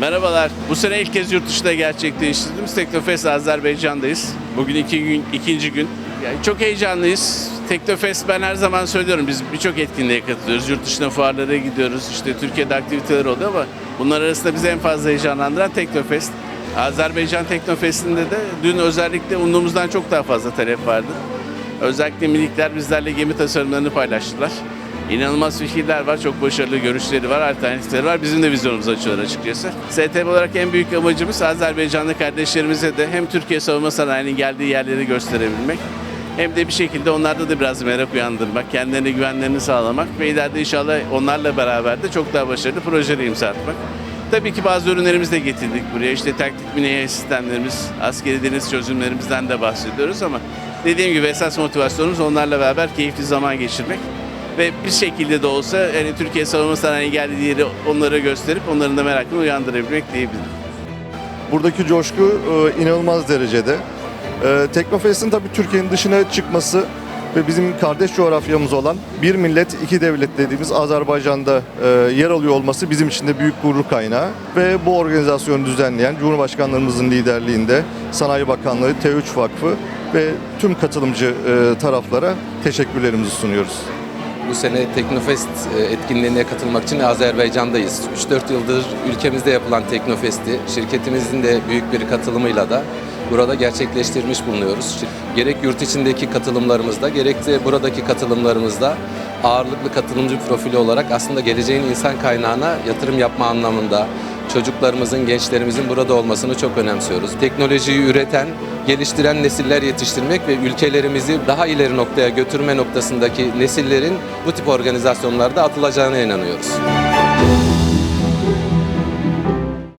Merhabalar. Bu sene ilk kez yurt dışında gerçekleştirdiğimiz Teknofest Azerbaycan'dayız. Bugün iki gün, ikinci gün. Yani çok heyecanlıyız. Teknofest ben her zaman söylüyorum biz birçok etkinliğe katılıyoruz. Yurt dışına fuarlara gidiyoruz. İşte Türkiye'de aktiviteler oluyor ama bunlar arasında bizi en fazla heyecanlandıran Teknofest. Azerbaycan Teknofest'inde de dün özellikle umduğumuzdan çok daha fazla talep vardı. Özellikle minikler bizlerle gemi tasarımlarını paylaştılar. İnanılmaz fikirler var, çok başarılı görüşleri var, alternatifleri var. Bizim de vizyonumuzu açıyorlar açıkçası. STB olarak en büyük amacımız Azerbaycanlı kardeşlerimize de hem Türkiye savunma sanayinin geldiği yerleri gösterebilmek hem de bir şekilde onlarda da biraz merak uyandırmak, kendilerine güvenlerini sağlamak ve ileride inşallah onlarla beraber de çok daha başarılı projeleri imza atmak. Tabii ki bazı ürünlerimizi de getirdik buraya. İşte taktik mini sistemlerimiz, askeri deniz çözümlerimizden de bahsediyoruz ama dediğim gibi esas motivasyonumuz onlarla beraber keyifli zaman geçirmek ve bir şekilde de olsa yani Türkiye savunma sanayi geldiği yeri onlara gösterip onların da merakını uyandırabilmek diyebilirim. Buradaki coşku e, inanılmaz derecede. E, Teknofest'in tabii Türkiye'nin dışına çıkması ve bizim kardeş coğrafyamız olan bir millet iki devlet dediğimiz Azerbaycan'da e, yer alıyor olması bizim için de büyük gurur kaynağı. Ve bu organizasyonu düzenleyen Cumhurbaşkanlarımızın liderliğinde Sanayi Bakanlığı, T3 Vakfı ve tüm katılımcı e, taraflara teşekkürlerimizi sunuyoruz. Bu sene Teknofest e, etkinliğine katılmak için Azerbaycan'dayız. 3-4 yıldır ülkemizde yapılan Teknofest'i şirketimizin de büyük bir katılımıyla da burada gerçekleştirmiş bulunuyoruz. Gerek yurt içindeki katılımlarımızda gerek de buradaki katılımlarımızda ağırlıklı katılımcı profili olarak aslında geleceğin insan kaynağına yatırım yapma anlamında çocuklarımızın, gençlerimizin burada olmasını çok önemsiyoruz. Teknolojiyi üreten, geliştiren nesiller yetiştirmek ve ülkelerimizi daha ileri noktaya götürme noktasındaki nesillerin bu tip organizasyonlarda atılacağına inanıyoruz.